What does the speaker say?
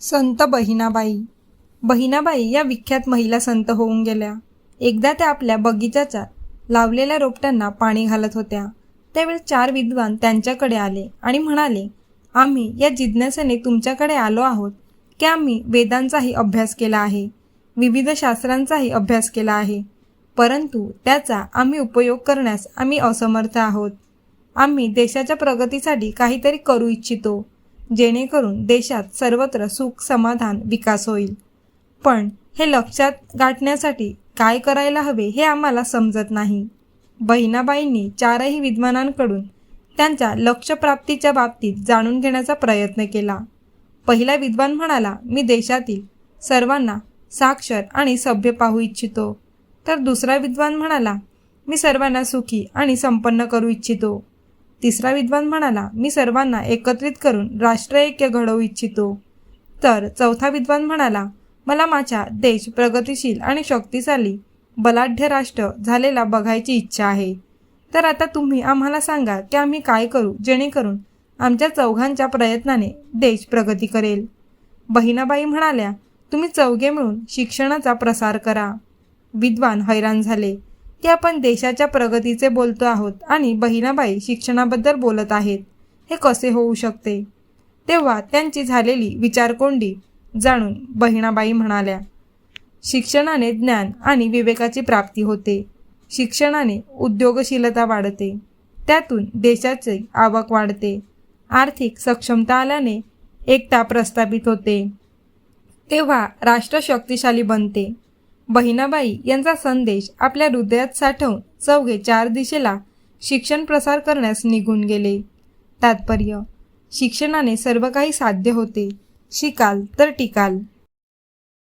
संत बहिणाबाई. बहिणाबाई या विख्यात महिला संत होऊन गेल्या. एकदा त्या आपल्या बगीचाच्या लावलेल्या रोपट्यांना पाणी घालत होत्या. त्यावेळी चार विद्वान त्यांच्याकडे आले आणि म्हणाले आम्ही या जिज्ञासेने तुमच्याकडे आलो आहोत की आम्ही वेदांचाही अभ्यास केला आहे विविध शास्त्रांचाही अभ्यास केला आहे. परंतु त्याचा आम्ही उपयोग करण्यास आम्ही असमर्थ आहोत. आम्ही देशाच्या प्रगतीसाठी काहीतरी करू इच्छितो. जेणेकरून देशात सर्वत्र सुख समाधान विकास होईल. पण हे लक्षात गाठण्यासाठी काय करायला हवे हे आम्हाला समजत नाही. बहिणाबाईंनी चारही विद्वानांकडून त्यांच्या लक्षप्राप्तीच्या बाबतीत जाणून घेण्याचा प्रयत्न केला. पहिला विद्वान म्हणाला मी देशातील सर्वांना साक्षर आणि सभ्य पाहू इच्छितो. तर दुसरा विद्वान म्हणाला मी सर्वांना सुखी आणि संपन्न करू इच्छितो. तिसरा विद्वान म्हणाला मी सर्वांना एकत्रित करून राष्ट्रऐक्य घडवू इच्छितो. तर चौथा विद्वान म्हणाला मला माझा देश प्रगतिशील आणि शक्तिशाली बलाढ्य राष्ट्र झालेला बघायची इच्छा आहे. तर आता तुम्ही आम्हाला सांगा की आम्ही काय करू जेणेकरून आमच्या चौघांच्या प्रयत्नाने देश प्रगती करेल. बहिणाबाई म्हणाल्या तुम्ही चौघे मिळून शिक्षणाचा प्रसार करा. विद्वान हैराण झाले. की आपण देशाच्या प्रगतीचे बोलतो आहोत आणि बहिणाबाई शिक्षणाबद्दल बोलत आहेत. हे कसे होऊ शकते? तेव्हा त्यांची झालेली विचारकोंडी जाणून बहिणाबाई म्हणाल्या शिक्षणाने ज्ञान आणि विवेकाची प्राप्ती होते. शिक्षणाने उद्योगशीलता वाढते. त्यातून देशाची आवक वाढते. आर्थिक सक्षमता आल्याने एकता प्रस्थापित होते. तेव्हा राष्ट्र शक्तिशाली बनते. बहिणाबाई यांचा संदेश आपल्या हृदयात साठवून चौघे चार दिशेला शिक्षण प्रसार करण्यास निघून गेले. तात्पर्य शिक्षणाने सर्व काही साध्य होते. शिकाल तर टिकाल.